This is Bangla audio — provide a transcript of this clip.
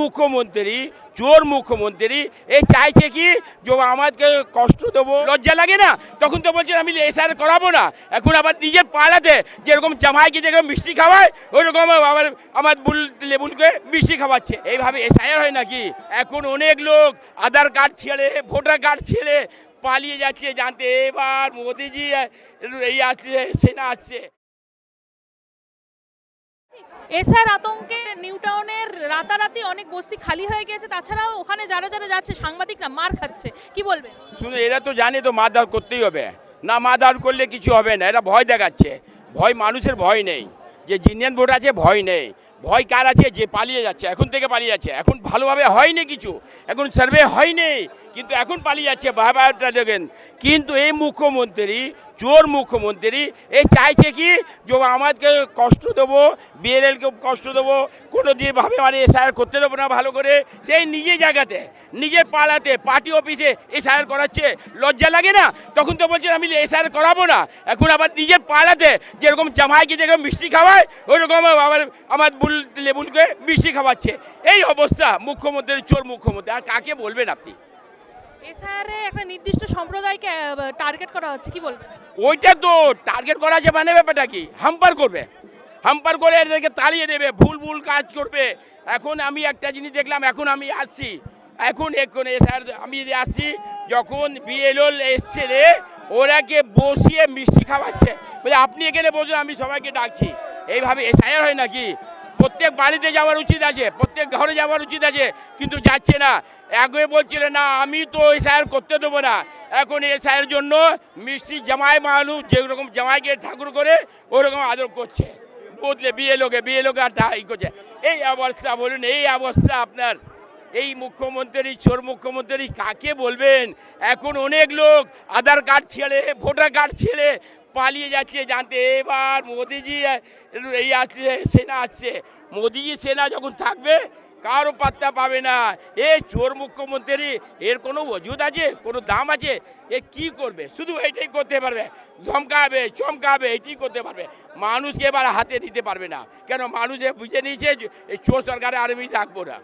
মুখ্যমন্ত্রী চোর মুখ্যমন্ত্রী, এ চাইছে কি, যে আমাকে কষ্ট দেবো। লজ্জা লাগে না? তখন তো বলছেন, আমি এসআর করাবো না। এখন আবার নিজের পাড়াতে যেরকম জামাইকে যেরকম মিষ্টি খাওয়ায়, ওইরকম আবার আমার বুল, লেবুলকে মিষ্টি খাওয়াচ্ছে। এইভাবে এসআইআর হয় নাকি? এখন অনেক লোক আধার কার্ড ছেড়ে, ভোটার কার্ড ছেড়ে পালিয়ে যাচ্ছে, জানতে এবার মোদিজি এই আসছে, সেনা আসছে। এসআর আতঙ্কে রাতারাতি অনেক বস্তি খালি হয়ে গেছে তাছাড়াও ওখানে যারা যারা যাচ্ছে, সাংবাদিকরা মার খাচ্ছে। কি বলবেন শুনে এরা তো জানে তো মারধর করতেই হবে। না মারধর করলে কিছু হবে না, এরা ভয় দেখাচ্ছে। ভয়, মানুষের ভয় নেই। যে জিনিয়ান ভোট আছে, ভয় নেই। ভয় কার আছে? যে পালিয়ে যাচ্ছে, এখন থেকে পালিয়ে যাচ্ছে। এখন ভালোভাবে হয়নি কিছু। এখন সার্ভে হয়নি, কিন্তু এখন পালিয়ে যাচ্ছে। বাবাটা দেখেন। কিন্তু এই মুখ্যমন্ত্রী চোর মুখ্যমন্ত্রী। এ চাইছে কি? যে আমাদেরকে কষ্ট দেবো বিএলএলকে কষ্ট দেবো, কোনো যেভাবে মানে এসআইআর করতে দেবো না ভালো করে, সেই নিজের জায়গাতে, নিজের পালাতে পার্টি অফিসে এসআইআর করাচ্ছে। লজ্জা লাগে না? তখন তো বলছেন আমি এসআইআর করাবো না। এখন আবার নিজের পালাতে যেরকম জামাইকে যেরকম মিষ্টি খাওয়ায় ওইরকম আবার আমার বুল, লেবুলকে মিষ্টি খাওয়াচ্ছে। এই অবস্থা মুখ্যমন্ত্রীর চোর মুখ্যমন্ত্রী। আর কাকে বলবেন আপনি? এসআর এ একটা নির্দিষ্ট সম্প্রদায়কে টার্গেট করা হচ্ছে, কি বলবেন? ওইটা তো টার্গেট করা আছে মানে ব্যাপারটা কি? হাম্পার করবে। হাম্পার করে এদেরকে তাড়িয়ে দেবে, ভুল ভুল কাজ করবে। এখন আমি একটা জিনিস দেখলাম, এখন আমি আসছি। এখন এখন স্যার, আমি যে আসছি, যখন বিএলও এসছে রে ওরাকে বসিয়ে মিষ্টি খাওয়াচ্ছে। বলে, আপনি এখানে বসুন, আমি সবাইকে ডাকছি। এইভাবে এসআইআর হয় নাকি? প্রত্যেক বাড়িতে যাওয়ার উচিত আছে, প্রত্যেক ঘরে যাওয়ার উচিত আছে, কিন্তু যাচ্ছে না। আগে বলছিলেন, না, আমি তো এসআইআর করতে দেবো না। এখন এসআইয়ের জন্য মিষ্টি জামাই মানুষ যেরকম জামাইকে ঠাকুর করে, ওরকম আদর করছে। বদলে বিয়ে লোকে বিয়ে লোকে আর ই করছে। এই অবস্থা বলুন, এই অবস্থা আপনার। এই মুখ্যমন্ত্রী, চোর মুখ্যমন্ত্রী কাকে বলবেন? এখন অনেক লোক আধার কার্ড ছেড়ে, ভোটার কার্ড ছেড়ে পালিয়ে যাচ্ছে, জানতে এবার মোদিজি এই আসছে, সেনা আসছে। মোদিজি সেনা যখন থাকবে, কারও পাত্তা পাবে না। এ চোর মুখ্যমন্ত্রী, এর কোনো অজুদ আছে? কোনো দাম আছে? এ কি করবে? শুধু এইটাই করতে পারবে। ধমকাবে, চমকাবে এইটাই করতে পারবে। মানুষকে এবার হাতে নিতে পারবে না। কেন? মানুষ বুঝে নিয়েছে এই চোর সরকারে আর্মি থাকব না।